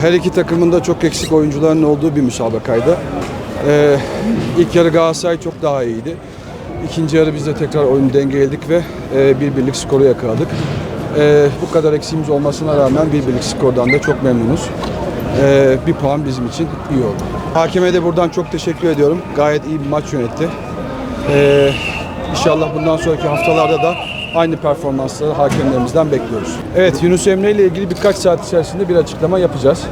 Her iki takımın da çok eksik oyuncuların olduğu bir müsabakaydı. Ee, ilk yarı Galatasaray çok daha iyiydi. İkinci yarı biz de tekrar oyunu dengeledik ve e, bir birlik skoru yakaladık. Ee, bu kadar eksiğimiz olmasına rağmen bir birlik skordan da çok memnunuz. Ee, bir puan bizim için iyi oldu. Hakeme de buradan çok teşekkür ediyorum. Gayet iyi bir maç yönetti. Ee, inşallah bundan sonraki haftalarda da aynı performansları hakemlerimizden bekliyoruz. Evet Yunus Emre ile ilgili birkaç saat içerisinde bir açıklama yapacağız.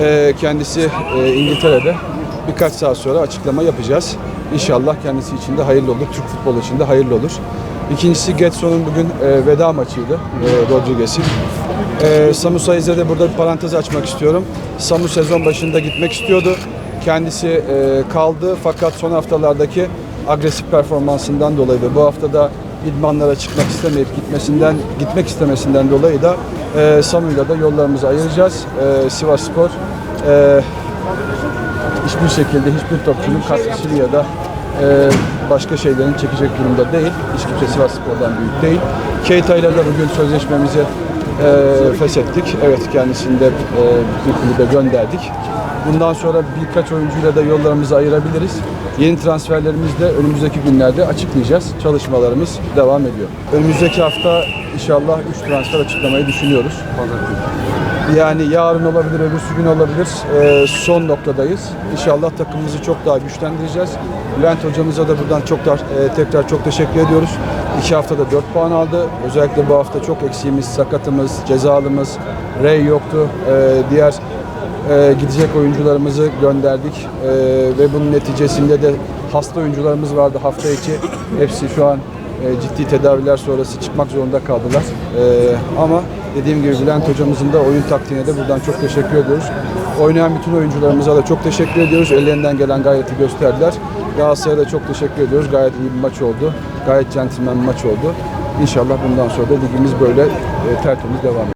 Ee, kendisi e, İngiltere'de birkaç saat sonra açıklama yapacağız. İnşallah kendisi için de hayırlı olur, Türk futbolu için de hayırlı olur. İkincisi Getson'un bugün e, veda maçıydı e, Rodriguez'in. E, Samu Sayız'a da burada bir parantez açmak istiyorum. Samu sezon başında gitmek istiyordu. Kendisi e, kaldı fakat son haftalardaki agresif performansından dolayı ve bu haftada idmanlara çıkmak istemeyip gitmesinden gitmek istemesinden dolayı da e, Samu'yla da yollarımızı ayıracağız. E, Sivas Spor e, hiçbir şekilde hiçbir topçunun katkısını ya da e, başka şeylerin çekecek durumda değil. Hiç kimse Sivas Spor'dan büyük değil. Keita ile de bugün sözleşmemizi e, feshettik. Evet kendisini de e, bir kulübe gönderdik. Bundan sonra birkaç oyuncuyla da yollarımızı ayırabiliriz. Yeni transferlerimizi de önümüzdeki günlerde açıklayacağız. Çalışmalarımız devam ediyor. Önümüzdeki hafta inşallah 3 transfer açıklamayı düşünüyoruz. Yani yarın olabilir, öbürsü gün olabilir. Ee, son noktadayız. İnşallah takımımızı çok daha güçlendireceğiz. Bülent hocamıza da buradan çok da, e, tekrar çok teşekkür ediyoruz. İki haftada 4 puan aldı. Özellikle bu hafta çok eksiğimiz, sakatımız, cezalımız, Ray yoktu. Ee, diğer e, gidecek oyuncularımızı gönderdik. Ee, ve bunun neticesinde de hasta oyuncularımız vardı hafta içi. Hepsi şu an e, ciddi tedaviler sonrası çıkmak zorunda kaldılar. E, ama dediğim gibi Bülent hocamızın da oyun taktiğine de buradan çok teşekkür ediyoruz. Oynayan bütün oyuncularımıza da çok teşekkür ediyoruz. Ellerinden gelen gayreti gösterdiler. Galatasaray'a da çok teşekkür ediyoruz. Gayet iyi bir maç oldu. Gayet centilmen bir maç oldu. İnşallah bundan sonra da ligimiz böyle e, tertemiz devam edecek.